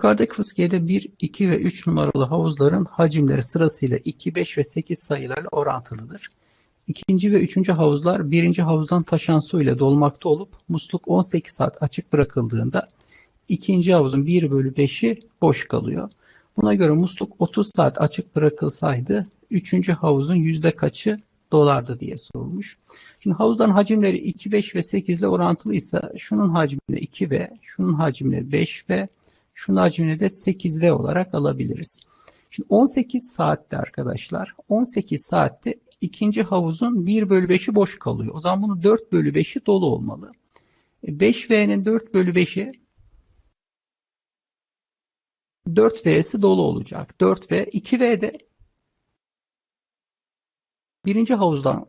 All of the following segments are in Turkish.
Yukarıdaki fıskiyede 1, 2 ve 3 numaralı havuzların hacimleri sırasıyla 2, 5 ve 8 sayılarla orantılıdır. İkinci ve üçüncü havuzlar birinci havuzdan taşan su ile dolmakta olup musluk 18 saat açık bırakıldığında ikinci havuzun 1 bölü 5'i boş kalıyor. Buna göre musluk 30 saat açık bırakılsaydı üçüncü havuzun yüzde kaçı dolardı diye sorulmuş. Şimdi havuzdan hacimleri 2, 5 ve 8 ile orantılıysa şunun hacmini 2 ve şunun hacmini 5 ve şunun hacmini de 8V olarak alabiliriz. Şimdi 18 saatte arkadaşlar 18 saatte ikinci havuzun 1 bölü 5'i boş kalıyor. O zaman bunun 4 bölü 5'i dolu olmalı. 5V'nin 4 bölü 5'i 4V'si dolu olacak. 4V, 2V de birinci havuzdan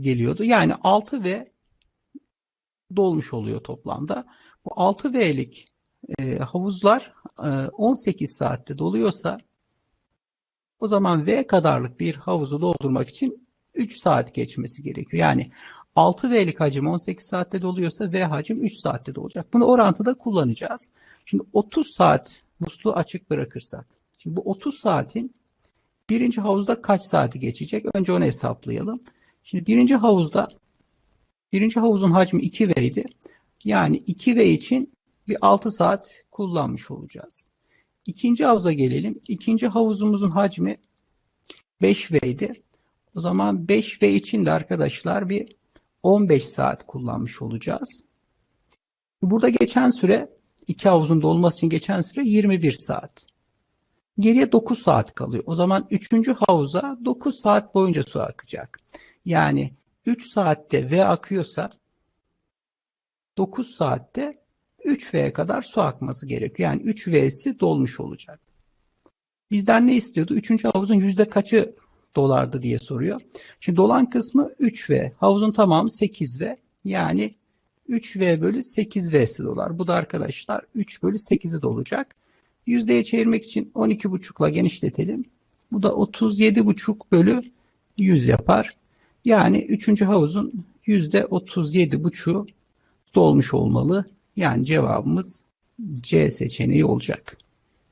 geliyordu. Yani 6V dolmuş oluyor toplamda. Bu 6V'lik e, havuzlar e, 18 saatte doluyorsa o zaman V kadarlık bir havuzu doldurmak için 3 saat geçmesi gerekiyor. Yani 6V'lik hacim 18 saatte doluyorsa V hacim 3 saatte dolacak. Bunu orantıda kullanacağız. Şimdi 30 saat musluğu açık bırakırsak. Şimdi bu 30 saatin birinci havuzda kaç saati geçecek? Önce onu hesaplayalım. Şimdi birinci havuzda birinci havuzun hacmi 2V idi. Yani 2V için bir 6 saat kullanmış olacağız. İkinci havuza gelelim. İkinci havuzumuzun hacmi 5V idi. O zaman 5V için de arkadaşlar bir 15 saat kullanmış olacağız. Burada geçen süre iki havuzun dolması için geçen süre 21 saat. Geriye 9 saat kalıyor. O zaman 3. havuza 9 saat boyunca su akacak. Yani 3 saatte V akıyorsa 9 saatte 3V'ye kadar su akması gerekiyor. Yani 3V'si dolmuş olacak. Bizden ne istiyordu? 3. havuzun yüzde kaçı dolardı diye soruyor. Şimdi dolan kısmı 3V. Havuzun tamamı 8V. Yani 3V bölü 8V'si dolar. Bu da arkadaşlar 3 bölü 8'i dolacak. Yüzdeye çevirmek için 12,5 ile genişletelim. Bu da 37,5 bölü 100 yapar. Yani 3. havuzun %37,5'u dolmuş olmalı. Yani cevabımız C seçeneği olacak.